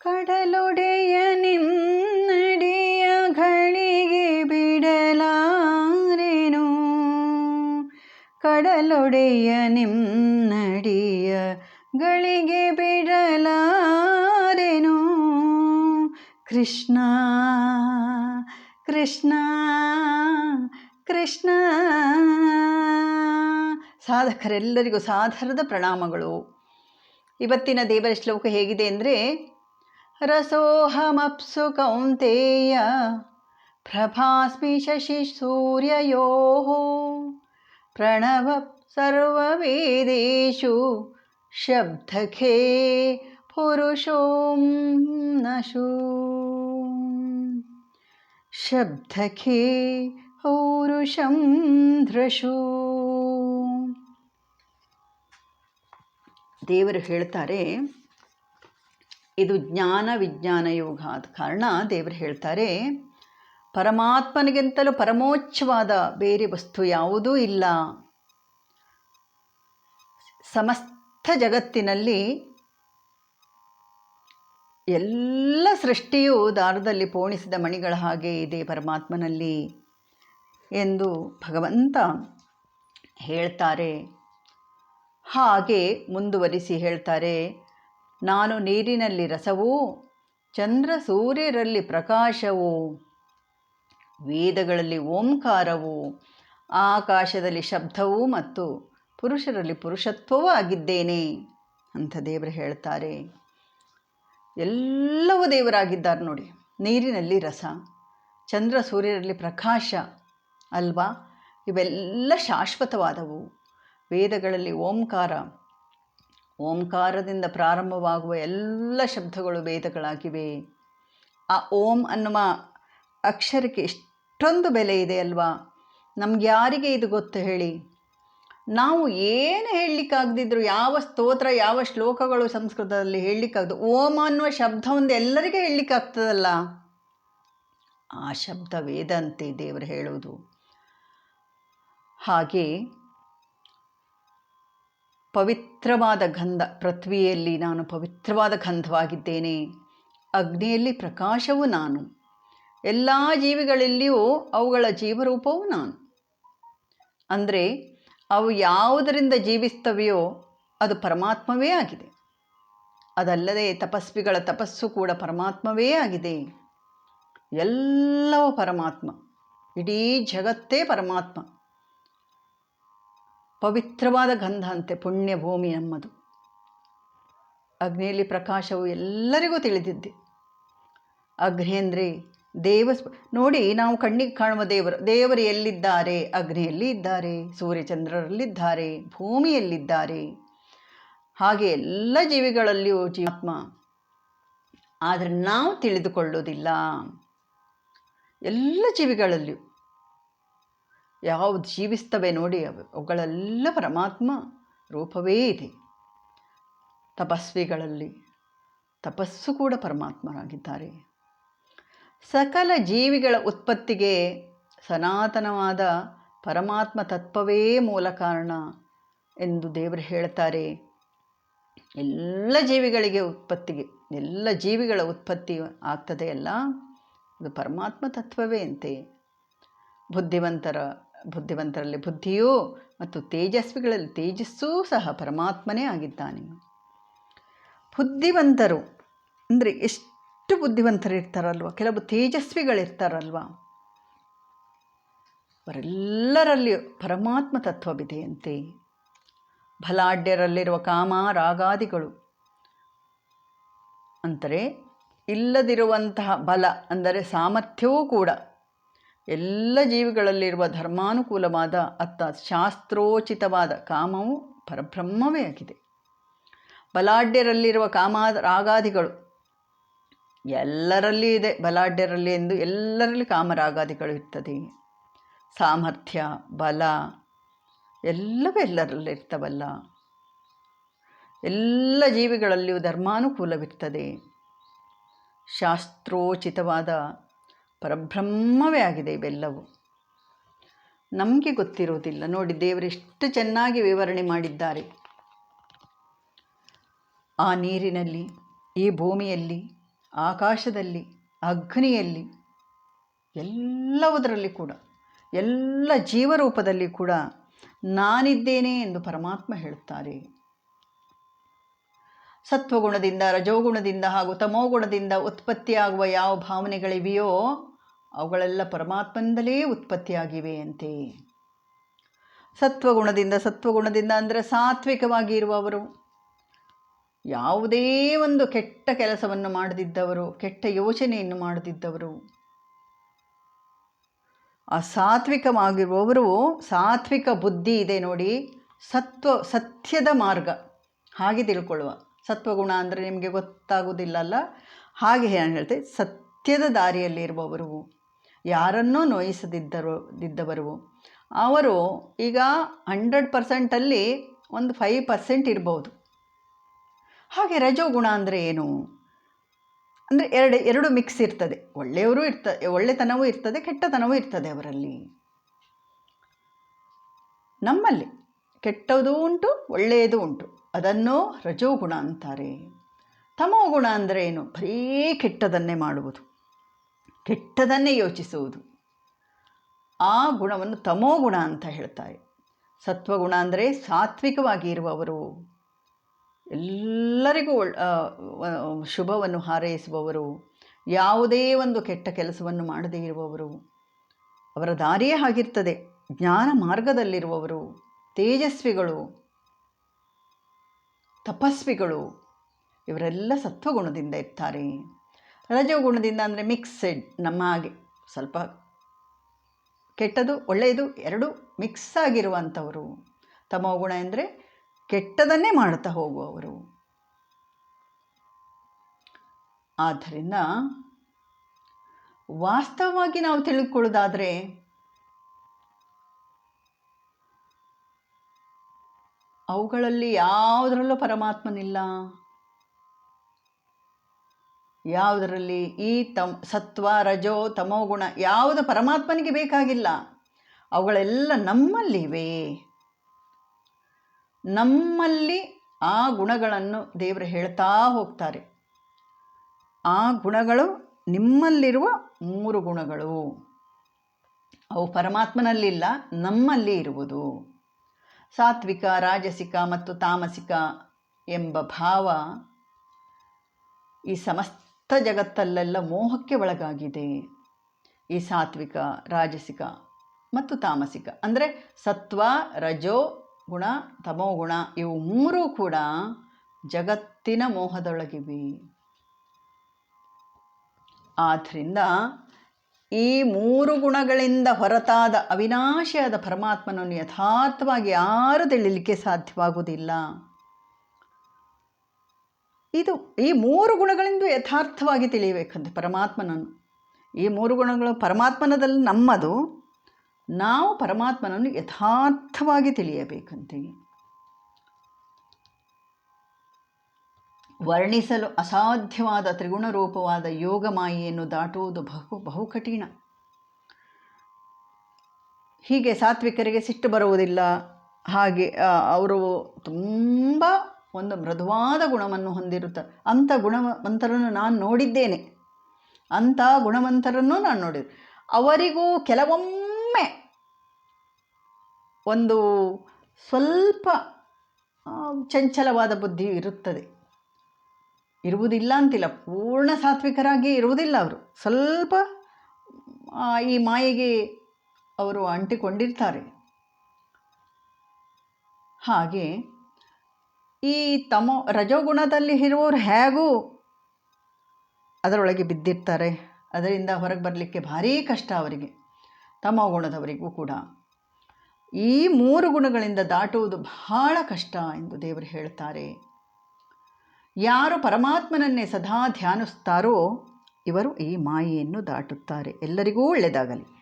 ಕಡಲೊಡೆಯ ನಿನ್ನಡಿಯ ಘಳಿಗೆ ಬಿಡಲಾರೆನು? ಕಡಲೊಡೆಯ ನಿನ್ನಡಿಯ ಗಳಿಗೆ ಬಿಡಲಾರೆನು? ಕೃಷ್ಣ ಕೃಷ್ಣ ಕೃಷ್ಣ. ಸಾಧಕರೆಲ್ಲರಿಗೂ ಸಾಧನದ ಪ್ರಣಾಮಗಳು. ಇವತ್ತಿನ ದೇವರ ಶ್ಲೋಕ ಹೇಗಿದೆ ಅಂದರೆ ರಸೋಹಮಪ್ಸು ಕೌಂತೆಯ ಪ್ರಭಾಸ್ಮಿ ಶಶಿ ಸೂರ್ಯಯೋ ಪ್ರಣವ ಸರ್ವವೇದೇಶು ಶಬ್ದಖೇ ಪುರುಷೋಂ ನಶು ಶಬ್ದಖೇ ಪೌರುಷಂ ಧೃಷು ದೇವರು ಹೇಳ್ತಾರೆ ಇದು ಜ್ಞಾನ ವಿಜ್ಞಾನ ಯೋಗ ಆದ ಕಾರಣ ದೇವರು ಹೇಳ್ತಾರೆ, ಪರಮಾತ್ಮನಿಗಿಂತಲೂ ಪರಮೋಚ್ಛವಾದ ಬೇರೆ ವಸ್ತು ಯಾವುದೂ ಇಲ್ಲ. ಸಮಸ್ತ ಜಗತ್ತಿನಲ್ಲಿ ಎಲ್ಲ ಸೃಷ್ಟಿಯು ದಾರದಲ್ಲಿ ಪೋಣಿಸಿದ ಮಣಿಗಳ ಹಾಗೆ ಇದೆ ಪರಮಾತ್ಮನಲ್ಲಿ ಎಂದು ಭಗವಂತ ಹೇಳ್ತಾರೆ. ಹಾಗೆ ಮುಂದುವರಿಸಿ ಹೇಳ್ತಾರೆ ನಾನು ನೀರಿನಲ್ಲಿ ರಸವೂ, ಚಂದ್ರ ಸೂರ್ಯರಲ್ಲಿ ಪ್ರಕಾಶವೂ, ವೇದಗಳಲ್ಲಿ ಓಂಕಾರವು, ಆಕಾಶದಲ್ಲಿ ಶಬ್ದವೂ ಮತ್ತು ಪುರುಷರಲ್ಲಿ ಪುರುಷತ್ವವೂ ಆಗಿದ್ದೇನೆ ಅಂತ ದೇವರು ಹೇಳ್ತಾರೆ. ಎಲ್ಲವೂ ದೇವರಾಗಿದ್ದಾರೆ ನೋಡಿ. ನೀರಿನಲ್ಲಿ ರಸ, ಚಂದ್ರ ಸೂರ್ಯರಲ್ಲಿ ಪ್ರಕಾಶ ಅಲ್ವಾ? ಇವೆಲ್ಲ ಶಾಶ್ವತವಾದವು. ವೇದಗಳಲ್ಲಿ ಓಂಕಾರ ಓಂಕಾರದಿಂದ ಪ್ರಾರಂಭವಾಗುವ ಎಲ್ಲ ಶಬ್ದಗಳು ವೇದಗಳಾಗಿವೆ ಆ ಓಂ ಅನ್ನುವ ಅಕ್ಷರಕ್ಕೆ ಎಷ್ಟೊಂದು ಬೆಲೆ ಇದೆ ಅಲ್ವಾ? ನಮ್ಗೆ ಯಾರಿಗೆ ಇದು ಗೊತ್ತು ಹೇಳಿ? ನಾವು ಏನು ಹೇಳಲಿಕ್ಕಾಗದಿದ್ರು ಯಾವ ಸ್ತೋತ್ರ, ಯಾವ ಶ್ಲೋಕಗಳು ಸಂಸ್ಕೃತದಲ್ಲಿ ಹೇಳಲಿಕ್ಕಾಗ್ದು, ಓಂ ಅನ್ನುವ ಶಬ್ದ ಒಂದು ಎಲ್ಲರಿಗೆ ಹೇಳಲಿಕ್ಕಾಗ್ತದಲ್ಲ? ಆ ಶಬ್ದ ವೇದ ಅಂತೆ ದೇವರು ಹೇಳುವುದು. ಹಾಗೆ ಪವಿತ್ರವಾದ ಗಂಧ, ಪೃಥ್ವಿಯಲ್ಲಿ ನಾನು ಪವಿತ್ರವಾದ ಗಂಧವಾಗಿದ್ದೇನೆ. ಅಗ್ನಿಯಲ್ಲಿ ಪ್ರಕಾಶವು ನಾನು. ಎಲ್ಲ ಜೀವಿಗಳಲ್ಲಿಯೂ ಅವುಗಳ ಜೀವರೂಪವು ನಾನು. ಅಂದರೆ, ಅವು ಯಾವುದರಿಂದ ಜೀವಿಸ್ತವೆಯೋ ಅದು ಪರಮಾತ್ಮವೇ ಆಗಿದೆ. ಅದಲ್ಲದೆ ತಪಸ್ವಿಗಳ ತಪಸ್ಸು ಕೂಡ ಪರಮಾತ್ಮವೇ ಆಗಿದೆ. ಎಲ್ಲವೂ ಪರಮಾತ್ಮ. ಇಡೀ ಜಗತ್ತೇ ಪರಮಾತ್ಮ. ಪವಿತ್ರವಾದ ಗಂಧ ಅಂತೆ ಪುಣ್ಯ ಭೂಮಿ ನಮ್ಮದು. ಅಗ್ನಿಯಲ್ಲಿ ಪ್ರಕಾಶವು ಎಲ್ಲರಿಗೂ ತಿಳಿದಿದ್ದೆ. ಅಗ್ನಿ ಅಂದರೆ ದೇವ ನೋಡಿ ನಾವು ಕಣ್ಣಿಗೆ ಕಾಣುವ ದೇವರು ದೇವರು ಎಲ್ಲಿದ್ದಾರೆ? ಅಗ್ನಿಯಲ್ಲಿ ಇದ್ದಾರೆ, ಸೂರ್ಯಚಂದ್ರರಲ್ಲಿದ್ದಾರೆ, ಭೂಮಿಯಲ್ಲಿದ್ದಾರೆ. ಹಾಗೆ ಎಲ್ಲ ಜೀವಿಗಳಲ್ಲಿಯೂ ಜೀವಾತ್ಮ. ಆದರೆ ನಾವು ತಿಳಿದುಕೊಳ್ಳೋದಿಲ್ಲ ಎಲ್ಲ ಜೀವಿಗಳಲ್ಲಿಯೂ. ಯಾವುದು ಜೀವಿಸ್ತವೆ ನೋಡಿ, ಅವು, ಅವುಗಳೆಲ್ಲ ಪರಮಾತ್ಮ ರೂಪವೇ ಇದೆ. ತಪಸ್ವಿಗಳಲ್ಲಿ ತಪಸ್ಸು ಕೂಡ ಪರಮಾತ್ಮರಾಗಿದ್ದಾರೆ. ಸಕಲ ಜೀವಿಗಳ ಉತ್ಪತ್ತಿಗೆ ಸನಾತನವಾದ ಪರಮಾತ್ಮ ತತ್ವವೇ ಮೂಲ ಕಾರಣ ಎಂದು ದೇವರು ಹೇಳ್ತಾರೆ. ಎಲ್ಲ ಜೀವಿಗಳಿಗೆ ಉತ್ಪತ್ತಿಗೆ, ಎಲ್ಲ ಜೀವಿಗಳ ಉತ್ಪತ್ತಿ ಆಗ್ತದೆ ಅಲ್ಲ? ಇದು ಪರಮಾತ್ಮ ತತ್ವವೇ ಅಂತೆ. ಬುದ್ಧಿವಂತರ ಬುದ್ಧಿವಂತರಲ್ಲಿ ಬುದ್ಧಿಯೂ ಮತ್ತು ತೇಜಸ್ವಿಗಳಲ್ಲಿ ತೇಜಸ್ಸೂ ಸಹ ಪರಮಾತ್ಮನೇ ಆಗಿದ್ದಾನೆ. ಬುದ್ಧಿವಂತರು ಅಂದರೆ ಎಷ್ಟು ಬುದ್ಧಿವಂತರು ಇರ್ತಾರಲ್ವ ಕೆಲವು ತೇಜಸ್ವಿಗಳಿರ್ತಾರಲ್ವ? ಅವರೆಲ್ಲರಲ್ಲಿಯೂ ಪರಮಾತ್ಮ ತತ್ವವಿದೆಯಂತೆ. ಬಲಾಢ್ಯರಲ್ಲಿರುವ ಕಾಮ ರಾಗಾದಿಗಳು. ಅಂದರೆ ಇಲ್ಲದಿರುವಂತಹ ಬಲ, ಅಂದರೆ ಸಾಮರ್ಥ್ಯವೂ ಕೂಡ. ಎಲ್ಲ ಜೀವಿಗಳಲ್ಲಿರುವ ಧರ್ಮಾನುಕೂಲವಾದ ಅತ್ತ ಶಾಸ್ತ್ರೋಚಿತವಾದ ಕಾಮವು ಪರಬ್ರಹ್ಮವೇ ಆಗಿದೆ. ಬಲಾಢ್ಯರಲ್ಲಿರುವ ಕಾಮ ರಾಗಾದಿಗಳು ಎಲ್ಲರಲ್ಲಿ ಇದೆ. ಬಲಾಢ್ಯರಲ್ಲಿ ಎಂದು ಎಲ್ಲರಲ್ಲಿ ಕಾಮರಾಗಾದಿಗಳು ಇರ್ತದೆ. ಸಾಮರ್ಥ್ಯ, ಬಲ ಎಲ್ಲವೂ ಎಲ್ಲರಲ್ಲಿ ಇರ್ತವಲ್ಲ. ಎಲ್ಲ ಜೀವಿಗಳಲ್ಲಿಯೂ ಧರ್ಮಾನುಕೂಲವಿರ್ತದೆ. ಶಾಸ್ತ್ರೋಚಿತವಾದ ಪರಬ್ರಹ್ಮವೇ ಆಗಿದೆ ಇವೆಲ್ಲವೂ. ನಮಗೆ ಗೊತ್ತಿರೋದಿಲ್ಲ ನೋಡಿ, ದೇವರು ಎಷ್ಟು ಚೆನ್ನಾಗಿ ವಿವರಣೆ ಮಾಡಿದ್ದಾರೆ. ಆ ನೀರಿನಲ್ಲಿ, ಈ ಭೂಮಿಯಲ್ಲಿ, ಆಕಾಶದಲ್ಲಿ, ಅಗ್ನಿಯಲ್ಲಿ, ಎಲ್ಲವುದರಲ್ಲಿ ಕೂಡ, ಎಲ್ಲ ಜೀವರೂಪದಲ್ಲಿ ಕೂಡ ನಾನಿದ್ದೇನೆ ಎಂದು ಪರಮಾತ್ಮ ಹೇಳುತ್ತಾರೆ. ಸತ್ವಗುಣದಿಂದ, ರಜೋಗುಣದಿಂದ ಹಾಗೂ ತಮೋಗುಣದಿಂದ ಉತ್ಪತ್ತಿಯಾಗುವ ಯಾವ ಭಾವನೆಗಳಿವೆಯೋ ಅವುಗಳೆಲ್ಲ ಪರಮಾತ್ಮನಿಂದಲೇ ಉತ್ಪತ್ತಿಯಾಗಿವೆ ಅಂತೆ. ಸತ್ವಗುಣದಿಂದ ಸತ್ವಗುಣದಿಂದ ಅಂದರೆ ಸಾತ್ವಿಕವಾಗಿ ಇರುವವರು. ಯಾವುದೇ ಒಂದು ಕೆಟ್ಟ ಕೆಲಸವನ್ನು ಮಾಡದಿದ್ದವರು, ಕೆಟ್ಟ ಯೋಚನೆಯನ್ನು ಮಾಡದಿದ್ದವರು. ಆ ಸಾತ್ವಿಕವಾಗಿರುವವರು ಸಾತ್ವಿಕ ಬುದ್ಧಿ ಇದೆ ನೋಡಿ, ಸತ್ವ, ಸತ್ಯದ ಮಾರ್ಗ. ಹಾಗೆ ತಿಳ್ಕೊಳ್ಳುವ. ಸತ್ವಗುಣ ಅಂದರೆ ನಿಮಗೆ ಗೊತ್ತಾಗೋದಿಲ್ಲಲ್ಲ ಹಾಗೆ ಹೇಳ್ತೆ, ಸತ್ಯದ ದಾರಿಯಲ್ಲಿ ಇರುವವರು ಯಾರನ್ನೂ ನೋಯಿಸದಿದ್ದರು ಇದ್ದವರು ಅವರು ಈಗ ಹಂಡ್ರೆಡ್ ಪರ್ಸೆಂಟಲ್ಲಿ ಒಂದು ಫೈವ್ ಪರ್ಸೆಂಟ್ ಇರ್ಬೋದು. ಹಾಗೆ ರಜೋಗುಣ ಅಂದರೆ ಏನು? ಅಂದರೆ ಎರಡು ಎರಡು ಮಿಕ್ಸ್ ಇರ್ತದೆ. ಒಳ್ಳೆಯವರು ಇರ್ತ, ಒಳ್ಳೆತನವೂ ಇರ್ತದೆ, ಕೆಟ್ಟತನವೂ ಇರ್ತದೆ ಅವರಲ್ಲಿ. ನಮ್ಮಲ್ಲಿ ಕೆಟ್ಟದು ಉಂಟು, ಒಳ್ಳೆಯದು ಉಂಟು. ಅದನ್ನು ರಜೋಗುಣ ಅಂತಾರೆ. ತಮೋಗುಣ ಅಂದರೆ ಏನು? ಬರೀ ಕೆಟ್ಟದನ್ನೇ ಮಾಡುವುದು. ಕೆಟ್ಟದನ್ನೇ ಯೋಚಿಸುವುದು. ಆ ಗುಣವನ್ನು ತಮೋ ಗುಣ ಅಂತ ಹೇಳ್ತಾರೆ. ಸತ್ವಗುಣ ಅಂದರೆ ಸಾತ್ವಿಕವಾಗಿ ಇರುವವರು. ಎಲ್ಲರಿಗೂ ಶುಭವನ್ನು ಹಾರೈಸುವವರು. ಯಾವುದೇ ಒಂದು ಕೆಟ್ಟ ಕೆಲಸವನ್ನು ಮಾಡದೇ ಇರುವವರು. ಅವರ ದಾರಿಯೇ ಆಗಿರ್ತದೆ ಜ್ಞಾನ ಮಾರ್ಗದಲ್ಲಿರುವವರು. ತೇಜಸ್ವಿಗಳು. ತಪಸ್ವಿಗಳು. ಇವರೆಲ್ಲ ಸತ್ವಗುಣದಿಂದ ಇರ್ತಾರೆ. ರಜೋಗುಣದಿಂದ ಅಂದರೆ ಮಿಕ್ಸೆಡ್ ನಮ್ಮ ಹಾಗೆ. ಸ್ವಲ್ಪ ಕೆಟ್ಟದು, ಒಳ್ಳೆಯದು, ಎರಡು ಮಿಕ್ಸ್ ಆಗಿರುವಂಥವರು. ತಮೋಗುಣ ಎಂದರೆ ಕೆಟ್ಟದನ್ನೇ ಮಾಡುತ್ತಾ ಹೋಗುವವರು. ಆದ್ದರಿಂದ ವಾಸ್ತವವಾಗಿ ನಾವು ತಿಳ್ಕೊಳ್ಳೋದಾದರೆ ಅವುಗಳಲ್ಲಿ ಯಾವುದರಲ್ಲೂ ಪರಮಾತ್ಮನಿಲ್ಲ. ಯಾವುದರಲ್ಲಿ ಈ ತಮ್ ಸತ್ವ, ರಜೋ ತಮೋಗುಣ ಯಾವುದು ಪರಮಾತ್ಮನಿಗೆ ಬೇಕಾಗಿಲ್ಲ. ಅವುಗಳೆಲ್ಲ ನಮ್ಮಲ್ಲಿವೆ. ನಮ್ಮಲ್ಲಿ ಆ ಗುಣಗಳನ್ನು ದೇವರು ಹೇಳ್ತಾ ಹೋಗ್ತಾರೆ. ಆ ಗುಣಗಳು ನಿಮ್ಮಲ್ಲಿರುವ ಮೂರು ಗುಣಗಳು. ಅವು ಪರಮಾತ್ಮನಲ್ಲಿಲ್ಲ, ನಮ್ಮಲ್ಲಿ ಇರುವುದು. ಸಾತ್ವಿಕ, ರಾಜಸಿಕ ಮತ್ತು ತಾಮಸಿಕ ಎಂಬ ಭಾವ ಈ ಸಮಸ್ತ ಜಗತ್ತಲ್ಲೆಲ್ಲ ಮೋಹಕ್ಕೆ ಒಳಗಾಗಿದೆ. ಈ ಸಾತ್ವಿಕ, ರಾಜಸಿಕ ಮತ್ತು ತಾಮಸಿಕ. ಅಂದರೆ ಸತ್ವ, ರಜೋ, ಗುಣ, ತಮೋ ಗುಣ, ಇವು ಮೂರೂ ಕೂಡ ಜಗತ್ತಿನ ಮೋಹದೊಳಗಿವೆ. ಆದ್ದರಿಂದ ಈ ಮೂರು ಗುಣಗಳಿಂದ ಹೊರತಾದ ಅವಿನಾಶಿಯಾದ ಪರಮಾತ್ಮನನ್ನು ಯಥಾರ್ಥವಾಗಿ ಯಾರು ತಿಳಿಲಿಕ್ಕೆ ಸಾಧ್ಯವಾಗುವುದಿಲ್ಲ. ಇದು ಈ ಮೂರು ಗುಣಗಳಿಂದ ಯಥಾರ್ಥವಾಗಿ ತಿಳಿಯಬೇಕಂತೆ ಪರಮಾತ್ಮನನ್ನು. ಈ ಮೂರು ಗುಣಗಳು ಪರಮಾತ್ಮನದಲ್ಲಿ ನಮ್ಮದು. ನಾವು ಪರಮಾತ್ಮನನ್ನು ಯಥಾರ್ಥವಾಗಿ ತಿಳಿಯಬೇಕಂತೆ. ವರ್ಣಿಸಲು ಅಸಾಧ್ಯವಾದ ತ್ರಿಗುಣ ರೂಪವಾದ ಯೋಗ ಮಾಯೆಯನ್ನು ದಾಟುವುದು ಬಹು ಬಹು ಕಠಿಣ. ಹೀಗೆ ಸಾತ್ವಿಕರಿಗೆ ಸಿಟ್ಟು ಬರುವುದಿಲ್ಲ. ಹಾಗೆ ಅವರು ತುಂಬ ಒಂದು ಮೃದುವಾದ ಗುಣವನ್ನು ಹೊಂದಿರುತ್ತಾರೆ ಅಂಥ ಗುಣವಂತರನ್ನು ನಾನು ನೋಡಿದ್ದೇನೆ. ಅಂಥ ಗುಣವಂತರನ್ನು ನಾನು ನೋಡಿದೆ. ಅವರಿಗೂ ಕೆಲವೊಮ್ಮೆ ಒಂದು ಸ್ವಲ್ಪ ಚಂಚಲವಾದ ಬುದ್ಧಿ ಇರುತ್ತದೆ. ಇರುವುದಿಲ್ಲ ಅಂತಿಲ್ಲ. ಪೂರ್ಣ ಸಾತ್ವಿಕರಾಗಿ ಇರುವುದಿಲ್ಲ ಅವರು. ಸ್ವಲ್ಪ ಈ ಮಾಯೆಗೆ ಅವರು ಅಂಟಿಕೊಂಡಿರ್ತಾರೆ. ಹಾಗೆ ಈ ತಮೋ ರಜೋಗುಣದಲ್ಲಿ ಇರುವವರು ಹೇಗೂ ಅದರೊಳಗೆ ಬಿದ್ದಿರ್ತಾರೆ. ಅದರಿಂದ ಹೊರಗೆ ಬರಲಿಕ್ಕೆ ಭಾರೀ ಕಷ್ಟ ಅವರಿಗೆ, ತಮೋ ಗುಣದವರಿಗೂ ಕೂಡ. ಈ ಮೂರು ಗುಣಗಳಿಂದ ದಾಟುವುದು ಬಹಳ ಕಷ್ಟ ಎಂದು ದೇವರು ಹೇಳ್ತಾರೆ. ಯಾರು ಪರಮಾತ್ಮನನ್ನೇ ಸದಾ ಧ್ಯಾನಿಸ್ತಾರೋ ಇವರು ಈ ಮಾಯೆಯನ್ನು ದಾಟುತ್ತಾರೆ. ಎಲ್ಲರಿಗೂ ಒಳ್ಳೆಯದಾಗಲಿ.